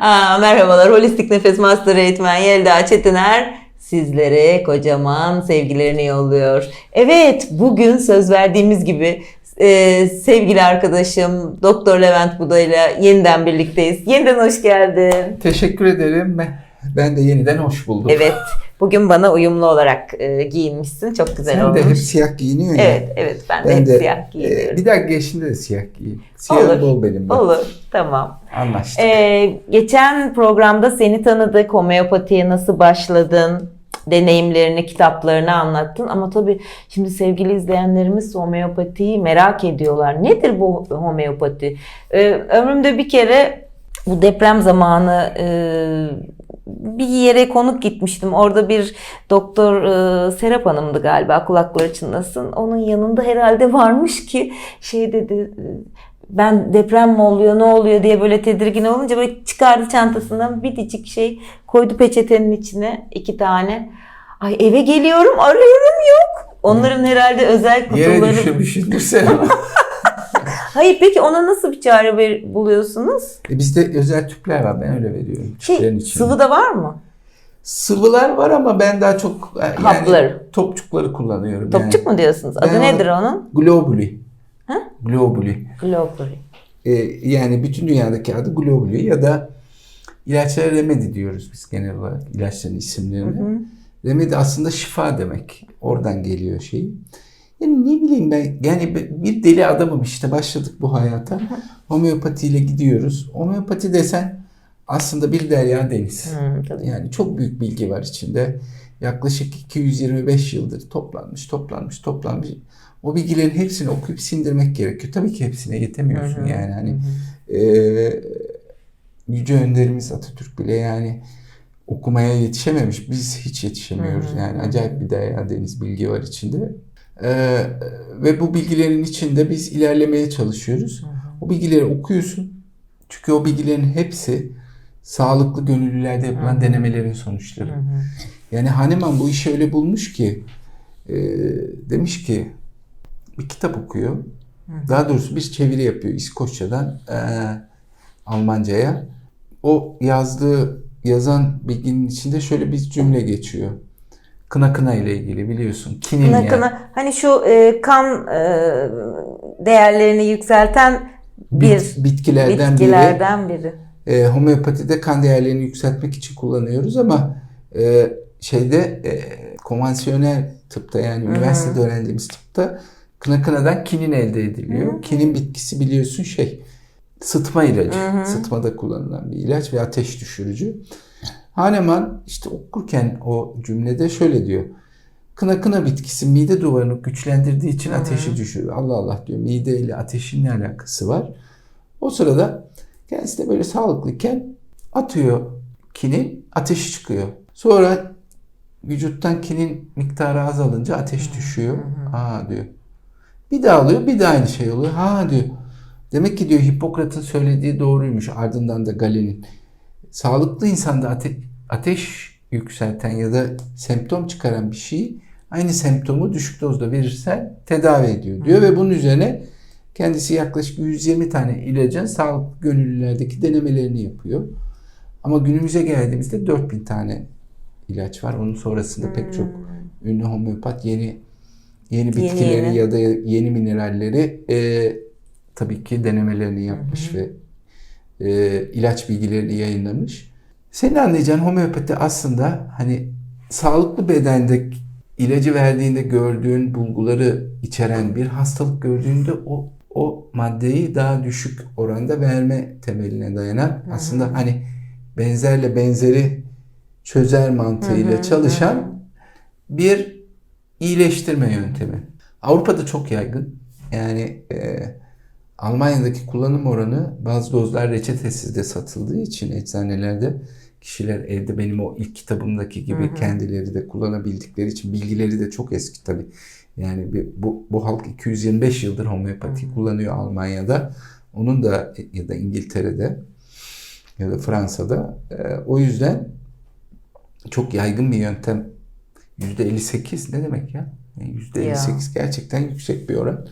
Aa, merhabalar, Holistik Nefes Master Eğitmen Yelda Çetiner sizlere kocaman sevgilerini yolluyor. Evet, bugün söz verdiğimiz gibi e, sevgili arkadaşım Doktor Levent Buda ile yeniden birlikteyiz. Yeniden hoş geldin. Teşekkür ederim. Ben de yeniden hoş buldum. Evet, bugün bana uyumlu olarak e, giyinmişsin. Çok güzel Sen olmuş. de hep siyah giyiniyorsun ya. Evet, evet ben, de Ben hep de siyah giyiniyorum. e, bir dakika geçinde de siyah giyeyim. Siyah Olur, bol benim. bak. Olur, tamam. Anlaştık. Ee, geçen programda seni tanıdık, homeopatiye nasıl başladın, deneyimlerini, kitaplarını anlattın. Ama tabii şimdi sevgili izleyenlerimiz homeopatiyi merak ediyorlar. Nedir bu homeopati? Ee, ömrümde bir kere bu deprem zamanı e, bir yere konuk gitmiştim. Orada bir doktor e, Serap Hanım'dı galiba kulakları çınlasın. Onun yanında herhalde varmış ki şey dedi e, ben deprem mi oluyor ne oluyor diye böyle tedirgin olunca böyle çıkardı çantasından bir dicik şey koydu peçetenin içine iki tane. Ay eve geliyorum arıyorum yok. Onların herhalde özel Yere kutuları. düşürmüşsündür sen. Hayır peki ona nasıl bir çare ver- buluyorsunuz? e, bizde özel tüpler var. Ben öyle veriyorum. Şey, içine. sıvı da var mı? Sıvılar var ama ben daha çok e, yani Hapları. topçukları kullanıyorum. Topçuk yani. mu diyorsunuz? Ben Adı onu- nedir onun? Globuli. Ha? Globuli. Globuli. E, yani bütün dünyadaki adı Globuli ya da ilaçlara remedi diyoruz biz genel olarak ilaçların isimlerini. Remedi aslında şifa demek. Oradan geliyor şey. Yani ne bileyim ben yani bir deli adamım işte başladık bu hayata. Homeopatiyle gidiyoruz. Homeopati desen aslında bir derya deniz. Hmm, tabii. Yani çok büyük bilgi var içinde. Yaklaşık 225 yıldır toplanmış, toplanmış, toplanmış. O bilgilerin hepsini okuyup sindirmek gerekiyor. Tabii ki hepsine yetemiyorsun yani. Hani eee, Yüce Önderimiz Atatürk bile yani okumaya yetişememiş. Biz hiç yetişemiyoruz. Yani acayip bir derya deniz bilgi var içinde. Eee, ve bu bilgilerin içinde biz ilerlemeye çalışıyoruz. O bilgileri okuyorsun. Çünkü o bilgilerin hepsi sağlıklı gönüllülerde yapılan denemelerin sonuçları. Yani Hahnemann bu işi öyle bulmuş ki e, demiş ki bir kitap okuyor. Daha doğrusu bir çeviri yapıyor İskoçya'dan e, Almanca'ya. O yazdığı yazan bilginin içinde şöyle bir cümle geçiyor. Kına kına ile ilgili biliyorsun. Kinin Kına yani. kına hani şu e, kan e, değerlerini yükselten bir Bit- bitkilerden, bitkilerden biri. biri. E, homeopatide kan değerlerini yükseltmek için kullanıyoruz ama e, şeyde e, konvansiyonel tıpta yani üniversitede öğrendiğimiz tıpta kına kınadan kinin elde ediliyor. Kinin bitkisi biliyorsun şey sıtma ilacı. Sıtmada kullanılan bir ilaç ve ateş düşürücü. Hahnemann işte okurken o cümlede şöyle diyor. Kına kına bitkisi mide duvarını güçlendirdiği için ateşi düşürüyor. Allah Allah diyor mide ile ateşin ne alakası var? O sırada kendisi de böyle sağlıklıyken atıyor kinin ateşi çıkıyor. Sonra vücuttan kinin miktarı azalınca ateş düşüyor. Aa diyor. Bir daha alıyor bir daha aynı şey oluyor. Ha diyor. Demek ki diyor Hipokrat'ın söylediği doğruymuş. Ardından da Galen'in. Sağlıklı insanda ate- ateş yükselten ya da semptom çıkaran bir şeyi aynı semptomu düşük dozda verirsen tedavi ediyor diyor ve bunun üzerine kendisi yaklaşık 120 tane ilacın sağlıklı gönüllülerdeki denemelerini yapıyor. Ama günümüze geldiğimizde 4000 tane ilaç var. Onun sonrasında pek çok ünlü homeopat yeni yeni bitkileri yeni. ya da yeni mineralleri e, tabii ki denemelerini yapmış ve e, ilaç bilgilerini yayınlamış. Senin anlayacağın homeopati aslında hani sağlıklı bedende ilacı verdiğinde gördüğün bulguları içeren bir hastalık gördüğünde o o maddeyi daha düşük oranda verme temeline dayanan aslında hani benzerle benzeri çözer mantığıyla çalışan bir iyileştirme yöntemi. Avrupa'da çok yaygın. Yani e, Almanya'daki kullanım oranı bazı dozlar reçetesiz de satıldığı için eczanelerde kişiler evde benim o ilk kitabımdaki gibi kendileri de kullanabildikleri için bilgileri de çok eski tabii. Yani bir, bu, bu halk 225 yıldır homeopati kullanıyor Almanya'da. Onun da ya da İngiltere'de ya da Fransa'da. E, o yüzden çok yaygın bir yöntem. %58 ne demek ya? Yani %58 gerçekten yüksek bir oran.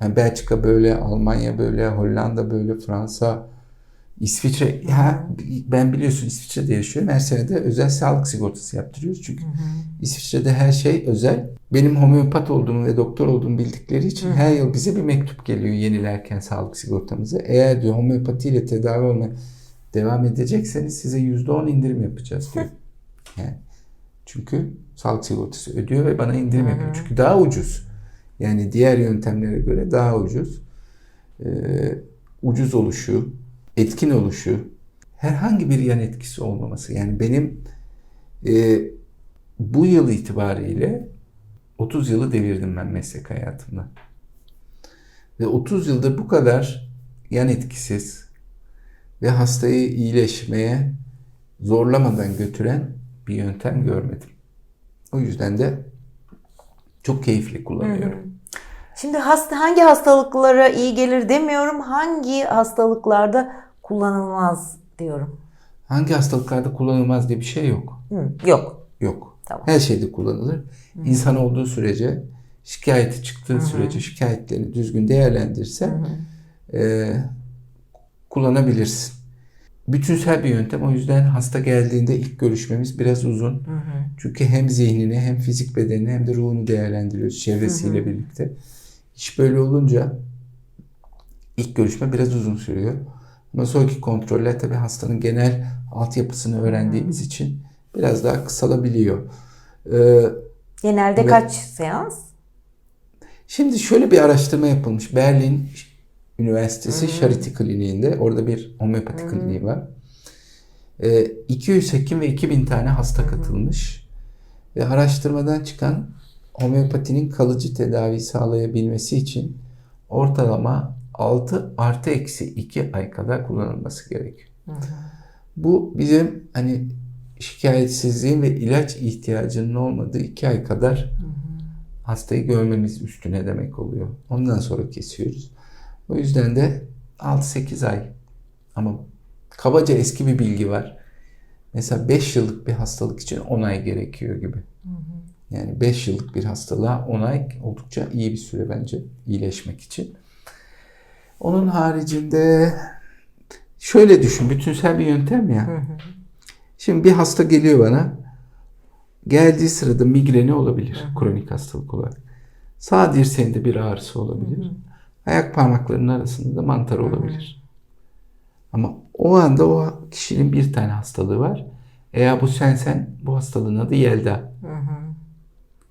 Yani Belçika böyle, Almanya böyle, Hollanda böyle, Fransa İsviçre, ya ben biliyorsun İsviçre'de yaşıyorum. Her sene de özel sağlık sigortası yaptırıyoruz. Çünkü İsviçre'de her şey özel. Benim homeopat olduğumu ve doktor olduğumu bildikleri için her yıl bize bir mektup geliyor yenilerken sağlık sigortamızı. Eğer diyor homeopatiyle tedavi olmaya devam edecekseniz size %10 indirim yapacağız diyor. Yani çünkü sağlık sigortası ödüyor ve bana indirim yapıyor. Çünkü daha ucuz. Yani diğer yöntemlere göre daha ucuz. Ee, ucuz oluşu, etkin oluşu, herhangi bir yan etkisi olmaması. Yani benim e, bu yıl itibariyle 30 yılı devirdim ben meslek hayatımda. Ve 30 yıldır bu kadar yan etkisiz ve hastayı iyileşmeye zorlamadan götüren bir yöntem görmedim. O yüzden de çok keyifli kullanıyorum. Şimdi hasta hangi hastalıklara iyi gelir demiyorum. Hangi hastalıklarda kullanılmaz diyorum. Hangi hastalıklarda kullanılmaz diye bir şey yok. Hı, yok. Yok. Tamam. Her şeyde kullanılır. İnsan olduğu sürece, şikayeti çıktığı sürece şikayetlerini düzgün değerlendirse e, kullanabilirsin. Bütünsel bir yöntem. O yüzden hasta geldiğinde ilk görüşmemiz biraz uzun. Çünkü hem zihnini hem fizik bedenini hem de ruhunu değerlendiriyoruz çevresiyle birlikte. İş böyle olunca ilk görüşme biraz uzun sürüyor. Ama sonraki kontroller tabii hastanın genel altyapısını öğrendiğimiz için biraz daha kısalabiliyor. Ee, Genelde Ve- kaç seans? Şimdi şöyle bir araştırma yapılmış. Berlin Üniversitesi Charité Kliniği'nde. Orada bir homeopati kliniği var. Ee, 200 hekim ve 2000 tane hasta katılmış. Ve araştırmadan çıkan homeopatinin kalıcı tedavi sağlayabilmesi için ortalama 6 artı eksi 2 ay kadar kullanılması gerekiyor. Bu bizim hani şikayetsizliğin ve ilaç ihtiyacının olmadığı 2 ay kadar hastayı görmemiz üstüne demek oluyor. Ondan sonra kesiyoruz. O yüzden de 6-8 ay ama kabaca eski bir bilgi var. Mesela 5 yıllık bir hastalık için 10 ay gerekiyor gibi. Yani 5 yıllık bir hastalığa 10 ay oldukça iyi bir süre bence iyileşmek için. Onun haricinde şöyle düşün, bütünsel bir yöntem ya. Şimdi bir hasta geliyor bana. Geldiği sırada migreni olabilir kronik hastalık olarak. Sağ dirseğinde bir ağrısı olabilir. Ayak parmaklarının arasında da mantar olabilir. Ama o anda o kişinin bir tane hastalığı var. Eğer bu sensen bu hastalığın adı Yelda.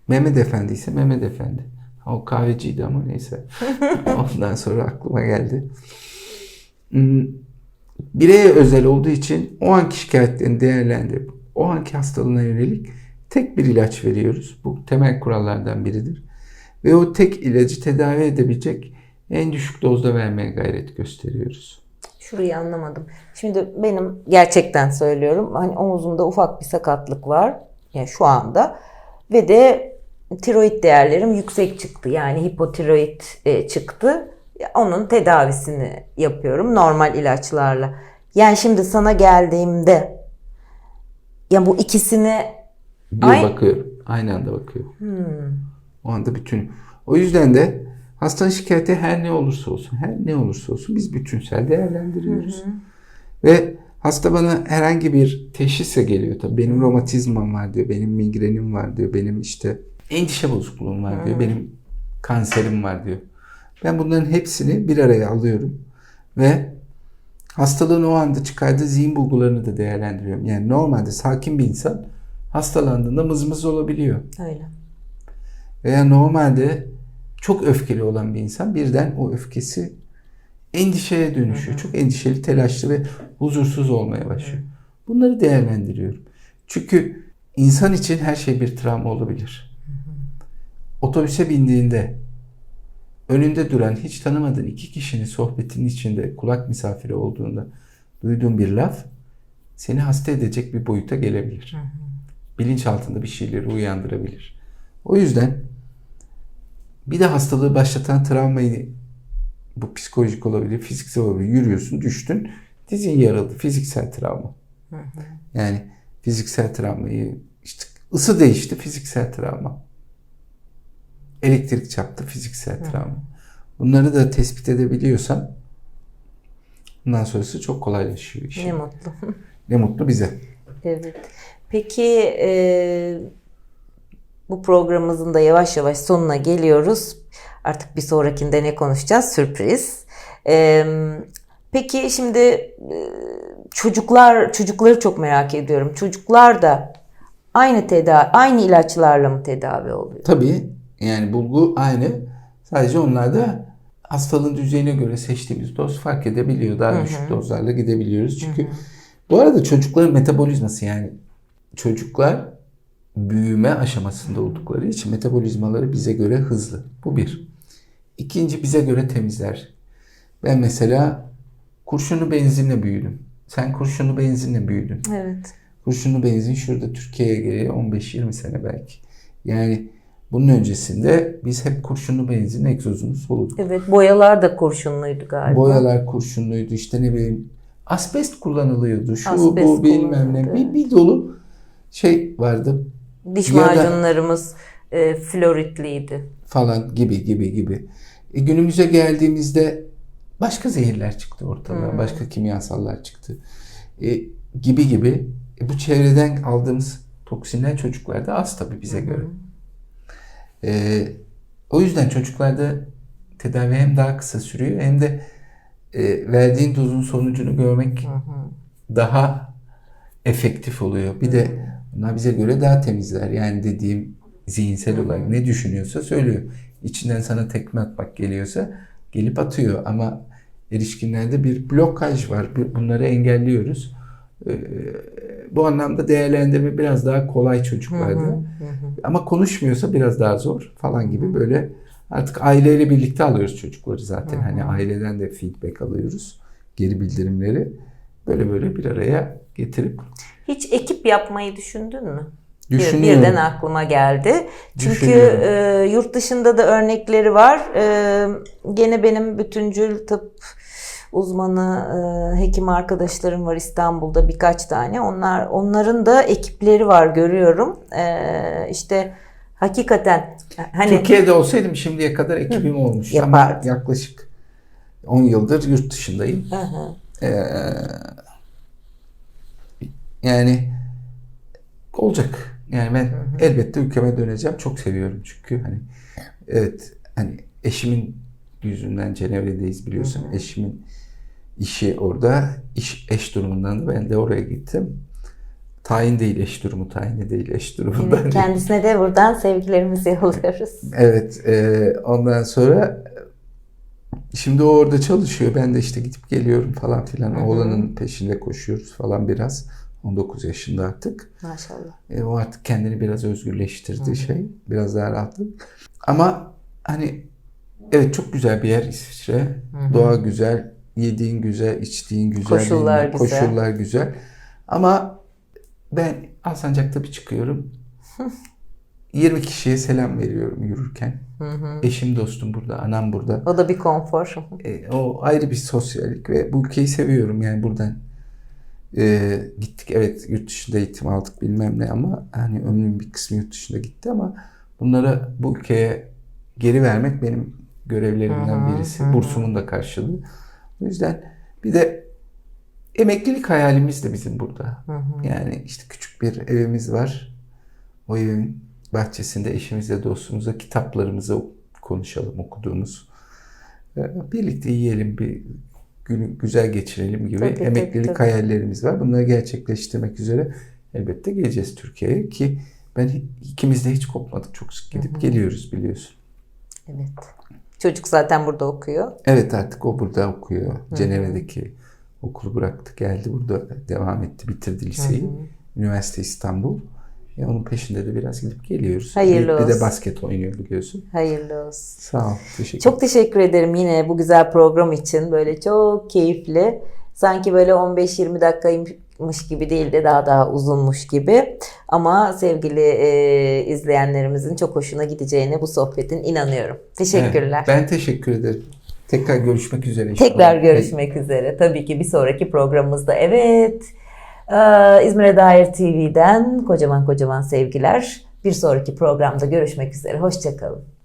Mehmet Efendi ise Mehmet Efendi. O kahveciydi ama neyse. Ondan sonra aklıma geldi. Hmm, Bireye özel olduğu için o anki şikayetlerini değerlendirip o anki hastalığına yönelik tek bir ilaç veriyoruz. Bu temel kurallardan biridir. Ve o tek ilacı tedavi edebilecek en düşük dozda vermeye gayret gösteriyoruz. Şurayı anlamadım. Şimdi benim gerçekten söylüyorum. Hani omuzumda ufak bir sakatlık var. Yani şu anda. Ve de tiroid değerlerim yüksek çıktı. Yani hipotiroid e, çıktı. Onun tedavisini yapıyorum normal ilaçlarla. Yani şimdi sana geldiğimde ya bu ikisini Bir Ay- bakıyor. Aynı anda bakıyor. O anda bütün. O yüzden de hastanın şikayeti her ne olursa olsun, her ne olursa olsun biz bütünsel değerlendiriyoruz. Ve hasta bana herhangi bir teşhisle geliyor. Tabii benim romatizmam var diyor, benim migrenim var diyor, benim işte endişe bozukluğum var diyor, benim kanserim var diyor. Ben bunların hepsini bir araya alıyorum ve hastalığın o anda çıkardığı zihin bulgularını da değerlendiriyorum. Yani normalde sakin bir insan hastalandığında mızmız olabiliyor. öyle. Veya normalde çok öfkeli olan bir insan birden o öfkesi endişeye dönüşüyor. Çok endişeli, telaşlı ve huzursuz olmaya başlıyor. Bunları değerlendiriyorum. Çünkü insan için her şey bir travma olabilir. Otobüse bindiğinde önünde duran hiç tanımadığın iki kişinin sohbetinin içinde kulak misafiri olduğunda duyduğun bir laf seni hasta edecek bir boyuta gelebilir. Bilinç altında bir şeyleri uyandırabilir. O yüzden bir de hastalığı başlatan travmayı bu psikolojik olabilir, fiziksel olabilir. Yürüyorsun, düştün, dizin yarıldı. Fiziksel travma. Yani fiziksel travmayı işte ısı değişti, fiziksel travma. Elektrik çarptı, fiziksel travma. Bunları da tespit edebiliyorsan Bundan sonrası çok kolaylaşıyor iş. Ne mutlu. Ne mutlu bize. Evet. Peki e, bu programımızın da yavaş yavaş sonuna geliyoruz. Artık bir sonrakinde ne konuşacağız? Sürpriz. E, peki şimdi çocuklar çocukları çok merak ediyorum. Çocuklar da aynı tedavi aynı ilaçlarla mı tedavi oluyor? Tabii yani bulgu aynı. Sadece onlarda hastalığın düzeyine göre seçtiğimiz doz fark edebiliyor. Daha düşük dozlarla gidebiliyoruz. Çünkü bu arada çocukların metabolizması yani çocuklar büyüme aşamasında oldukları için metabolizmaları bize göre hızlı. Bu bir. İkinci bize göre temizler. Ben mesela kurşunu benzinle büyüdüm. Sen kurşunu benzinle büyüdün. Evet. Kurşunlu benzin şurada Türkiye'ye geliyor 15-20 sene belki. Yani bunun öncesinde biz hep kurşunlu benzin egzozunu soluduk. Evet boyalar da kurşunluydu galiba. Boyalar kurşunluydu işte ne bileyim asbest kullanılıyordu. Şu Asbest bu bilmem ne. Bir, bir dolu şey vardı Diş Ya da- macunlarımız e, floritliydi. falan gibi gibi gibi. E, günümüze geldiğimizde başka zehirler çıktı ortalığa. Başka kimyasallar çıktı. E, gibi gibi. E, bu çevreden aldığımız toksinler çocuklarda az tabii bize göre. E, o yüzden çocuklarda tedavi hem daha kısa sürüyor hem de e, verdiğin dozun sonucunu görmek daha efektif oluyor. Bir de bunlar bize göre daha temizler. Yani dediğim zihinsel olarak ne düşünüyorsa söylüyor. İçinden sana tekme atmak geliyorsa gelip atıyor. Ama erişkinlerde bir blokaj var. Bunları engelliyoruz. Ee, Bu anlamda değerlendirme biraz daha kolay çocuklarda. Ama konuşmuyorsa biraz daha zor falan gibi böyle artık aileyle birlikte alıyoruz çocukları zaten. Hani aileden de feedback alıyoruz. Geri bildirimleri. Böyle böyle bir araya getirip Hiç ekip yapmayı düşündün mü? Düşünüyorum. Birden aklıma geldi. Çünkü e, yurt dışında da örnekleri var. E, gene benim bütüncül tıp uzmanı e, hekim arkadaşlarım var İstanbul'da birkaç tane. Onlar onların da ekipleri var görüyorum. E, işte hakikaten hani Türkiye'de olsaydım şimdiye kadar ekibim olmuş. Ama Yapardın. yaklaşık 10 yıldır yurt dışındayım. Hı hı. Ee, yani olacak. Yani ben elbette ülkeme döneceğim. Çok seviyorum çünkü hani evet hani eşimin yüzünden Cenevre'deyiz biliyorsun. Eşimin işi orada. iş eş durumundan da ben de oraya gittim. Tayin değil eş durumu, tayini değil eş durumundan. kendisine de buradan sevgilerimizi yolluyoruz. Evet, e, ondan sonra şimdi o orada çalışıyor. Ben de işte gidip geliyorum falan filan. Oğlanın peşinde koşuyoruz falan biraz. 19 yaşında artık. Maşallah. E, o artık kendini biraz özgürleştirdi şey. Biraz daha rahatlık. Ama hani evet çok güzel bir yer İsviçre. Doğa güzel, yediğin güzel, içtiğin güzel. Koşullar güzel. Koşullar güzel. Ama ben Alsancak'ta bir çıkıyorum. 20 kişiye selam veriyorum yürürken. Eşim dostum burada, anam burada. O da bir konfor. E, o ayrı bir sosyallik ve bu ülkeyi seviyorum yani buradan. E, gittik evet yurt dışında eğitim aldık bilmem ne ama hani ömrümün bir kısmı yurt dışında gitti ama bunları bu ülkeye geri vermek benim görevlerimden birisi. Bursumun da karşılığı. O yüzden bir de emeklilik hayalimiz de bizim burada. Yani işte küçük bir evimiz var. O evin bahçesinde eşimizle dostumuzla kitaplarımızı konuşalım okuduğumuz. Ee, Birlikte yiyelim bir günü güzel geçirelim gibi Tabii, emeklilik tabii. hayallerimiz var. Bunları gerçekleştirmek üzere elbette geleceğiz Türkiye'ye ki ben ikimiz de hiç kopmadık. Çok sık gidip geliyoruz biliyorsun. Evet. Çocuk zaten burada okuyor. Evet artık o burada okuyor. Cenevre'deki okulu bıraktı geldi burada devam etti bitirdi liseyi. Üniversite İstanbul. E, onun peşinde de biraz gidip geliyoruz. Hayırlı bir, bir de olsun. basket oynuyor biliyorsun. Hayırlı olsun. Sağ ol. Teşekkür Çok teşekkür ederim yine bu güzel program için. Böyle çok keyifli. Sanki böyle 15-20 dakikaymış gibi değil de daha daha uzunmuş gibi. Ama sevgili e, izleyenlerimizin çok hoşuna gideceğine bu sohbetin inanıyorum. Teşekkürler. Evet, ben teşekkür ederim. Tekrar görüşmek üzere. inşallah. Tekrar görüşmek üzere. Tabii ki bir sonraki programımızda. Evet. Ee, İzmir'e dair TV'den kocaman kocaman sevgiler. Bir sonraki programda görüşmek üzere. Hoşçakalın.